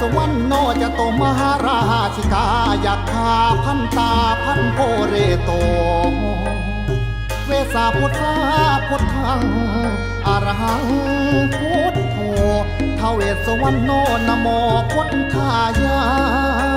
สวรรค์โนจะโตมหาราชิกาอยากขาพันตาพันโพเรโต เวสาพุทธาพุทธังอรหังพุทโธทเวสวรรค์โนนโมพุทธายา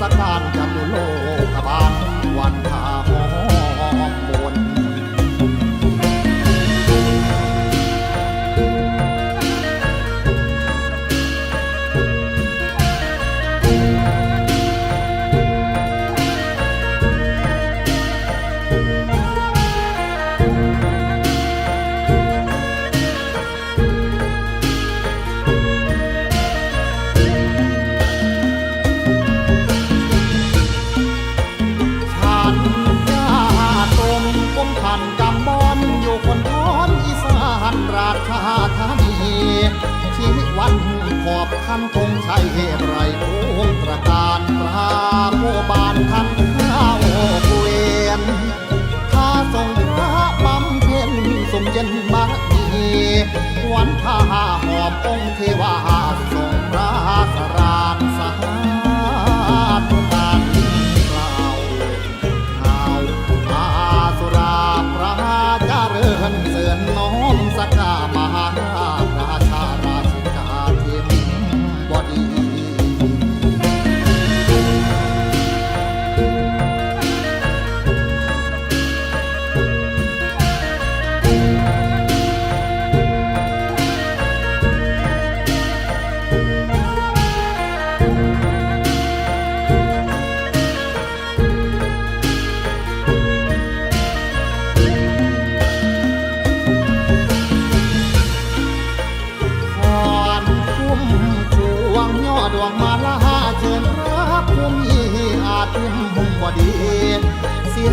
สักการ คำคงใช่เหตุไรพวงตระการพรา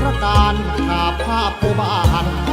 รการขาภาพผู้บ้าน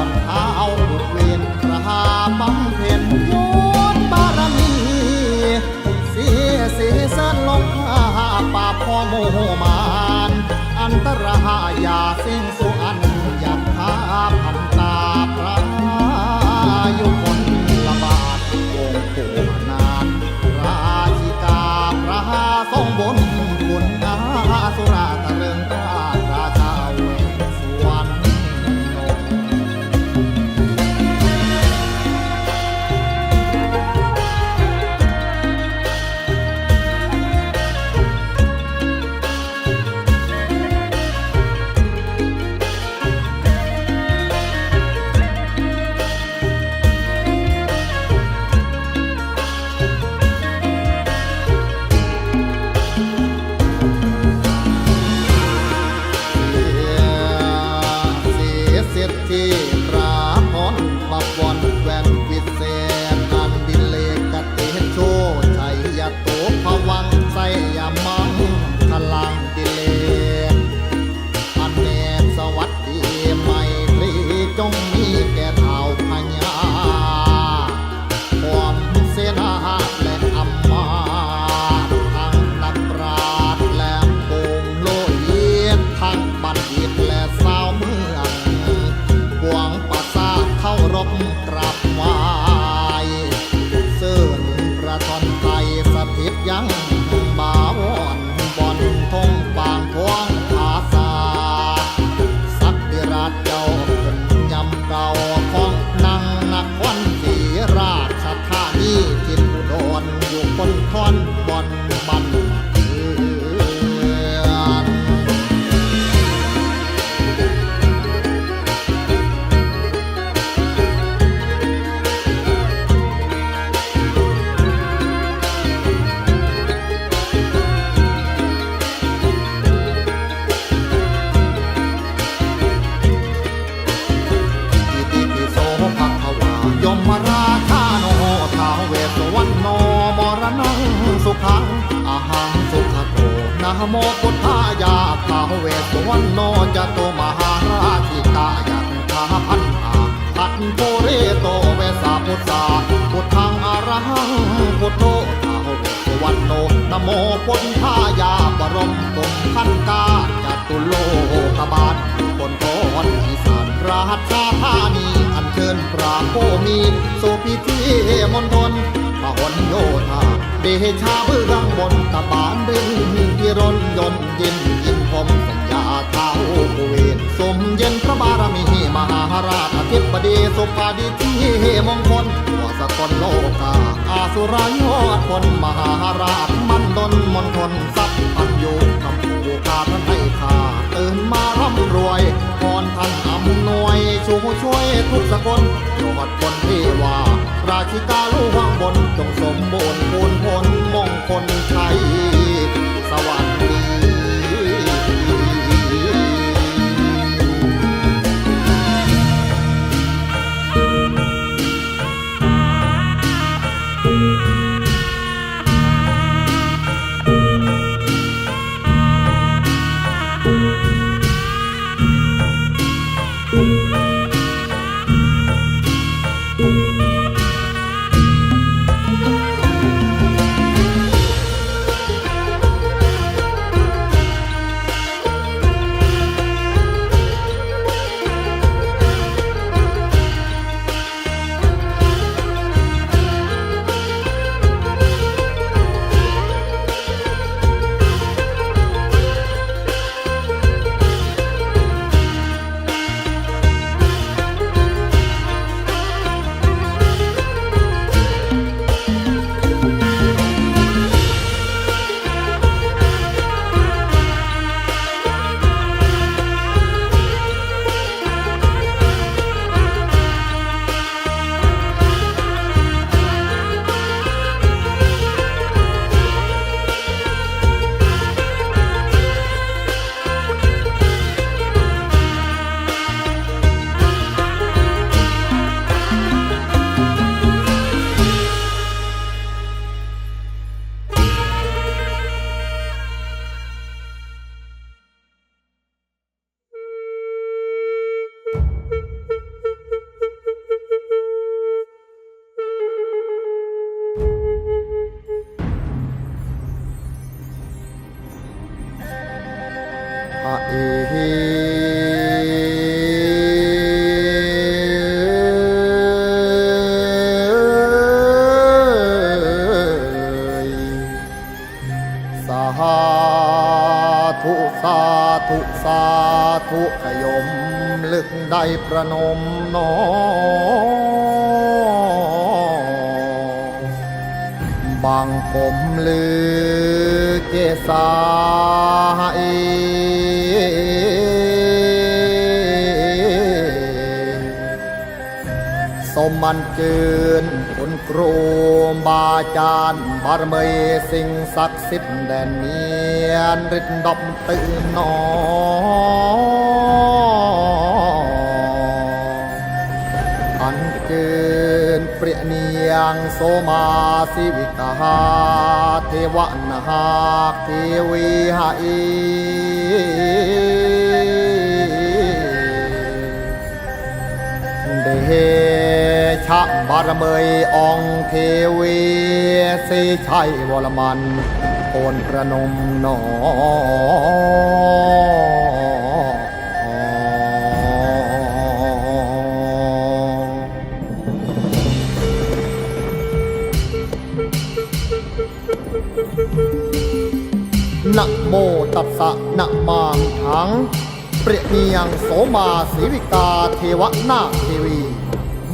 เวสสวรรณโนจตุมหาราชิกายันทาพันธาพันโพเรโตเวสาพุทธาพุทธังอรหังพุทโธทาวเวสวรรณโนนโมพุทธายาบรมกงขันกาจตุโลกบาลคนโกนอีสานราชาธานีอันเชิญพระโคมีสุพิธีมณฑลมหนโยธาเดชาเบื้องบนตะบานดึงพิรนยนต์ยินยินพรม กุเวนสมเย็นพระบารมีมหาราชอธิบดีสุปาดิที่มงคลทั่วสกลโลกาอาสุรายอดคนมหาราชมันดนมนทนทรัพย์พันอยู่คำผูกาท่านให้ข้าตื่นมาร่ำรวยพรท่านอำนวยชูช่วยทุกสกลยอดคนที่ว่า ราชิกาลูกวังบนจงสมบูรณ์พูนพลมงคลชัย สาธุสาธุสาธุขยม ลึกได้ประนมนอบางผมลือเกษาเอสมมันเกินคนครูบาจารย์บารมีสิ่งศักดิ์สิทธิ์แดนเนียนฤทธิ์ดมตื่นนออันเกินเปรียเนียงโสมาสิวิกาเทวนาคเทวีหาอี บารเมยองเทวีสีชัยวรมันโอนประนมหนอนะโมตัสสะนะมามถัง เปรียเนียงโสมาสีวิกาเทวนาเทวี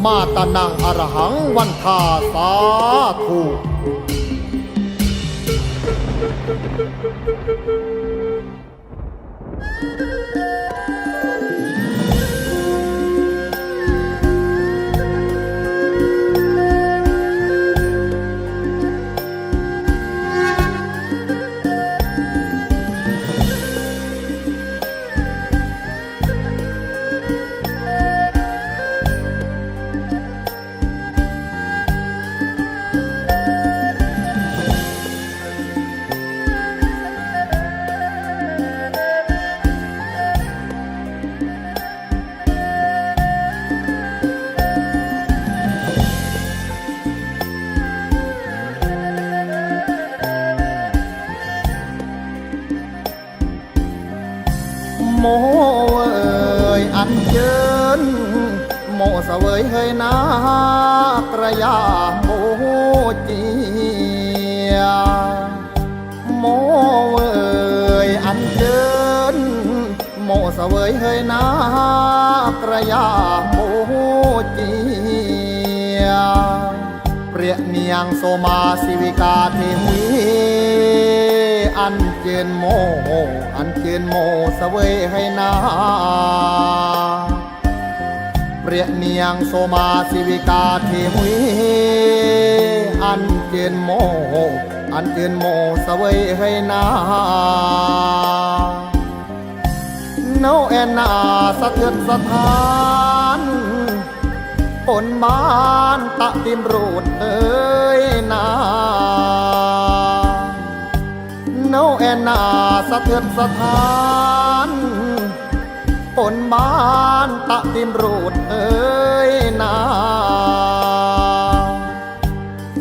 มาตานังอรหังวันทาสาธุ ยาโมเจียโมเอ่ยอันเจิญโมเสวยเฮยนากระยาโมเจียเปรียเนียงโซมาสิวิกาเทวีอันเจนโม อันเจนโมเสวยให้นา เปรียเนียงโซมาสิวิกาเทวีอันเจนโม อันเจนโมเสวยให้นาโนแอนนาสะเทือนสถานปนบ้านตะติมรูดเอ้ยนาโนแอนนาสะเทือนสถาน ปนบ้านตะติมรูดเอ้ยนา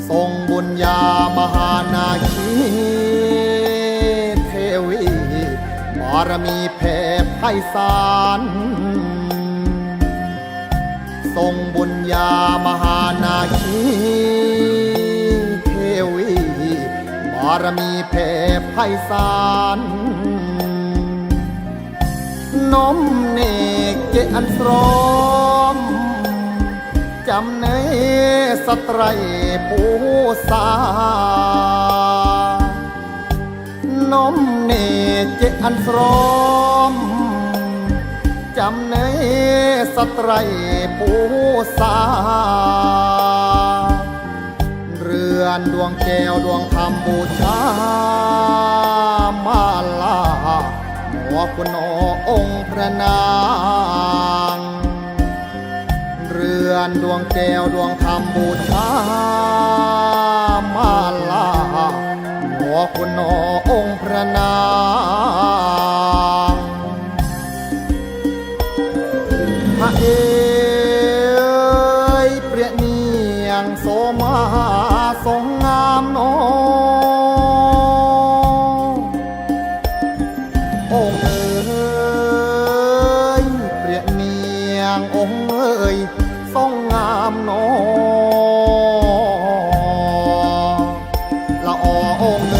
ทรงบุญญามหานาคีเทวีบารมีแผ่ไพศาลทรงบุญญามหานาคีเทวีบารมีแผ่ไพศาล นมเนกเจอันสรอม จำเนสตรยปูสานมเนกเจอันสรอม จำเนสตรยปูสาเรือนดวงแก้วดวงธรรมบูชามาลา คุณโอองค์พระนาง เรือนดวงแก้วดวงธรรมบูชามาลาหมอคุณโอองค์พระนาง ยทรงงามโนละอองเอ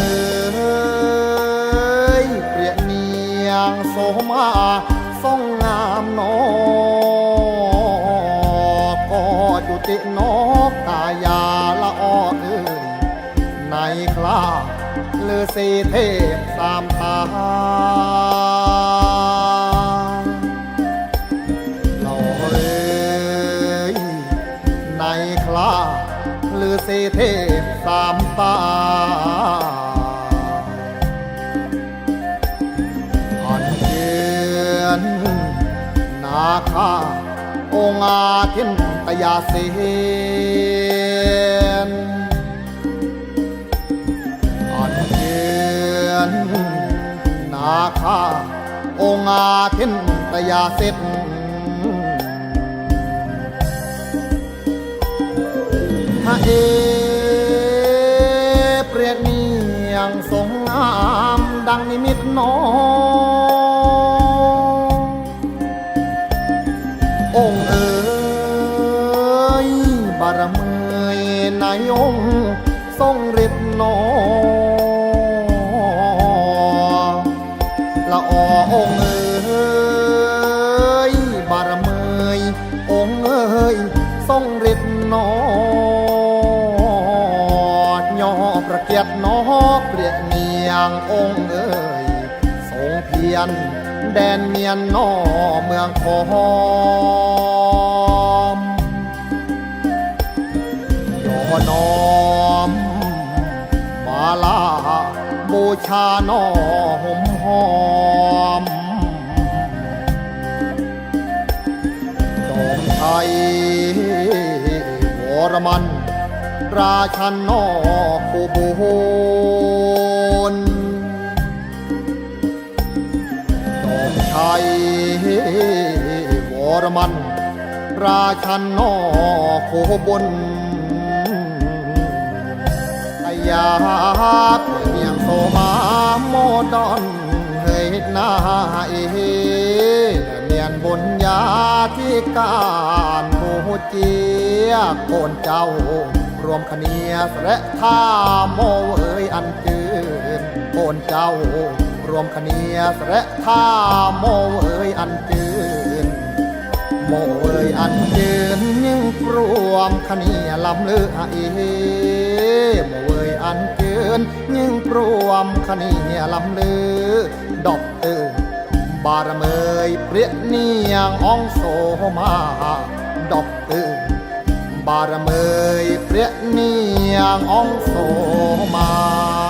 ยเปรียเนียงโสมาทรงงามโนก็จุตินกกายาละออเอ่ยในคลาเลือสีเท เทพสามตาอันเยือนนาคาองอาทินตยาเสียนอันเยือนนาคาองอาทินตยาเสร็ พระเอเปรียบเนียงสงงามดังนิมิตน้ององเอ๋ยบารมีนายองทรง อย่อประเกียรตินอเปรียเนียงองค์เอ๋ยทรงเพียรแดนเมียนนอเมืองคอมยอนอม มาลาบูชาหนอหมหอมจอมชัยวรมัน ราชันนอคูบูนจอมชัยวรมัน ราชันนอโคบนอายาเมียงโซมาโมดอนเฮยนาเอเนียนบนยาที่การโมเจียโกนเจ้า รวมคเนียสและท่าโมเอยอันจืนโกนเจ้ารวมคเนียสและท่าโมเอยอันจืนโมเอยอันยืนยิ่งรวมคเนียลำเลือเอโมเอยอันยืนยิ่งรวมคเนียลำเลือดอกเตอร์บารเมยเปรียเนียงอองโซมาดอกเตอร์บารเมย បារមីព្រះនាងអង្គសូមា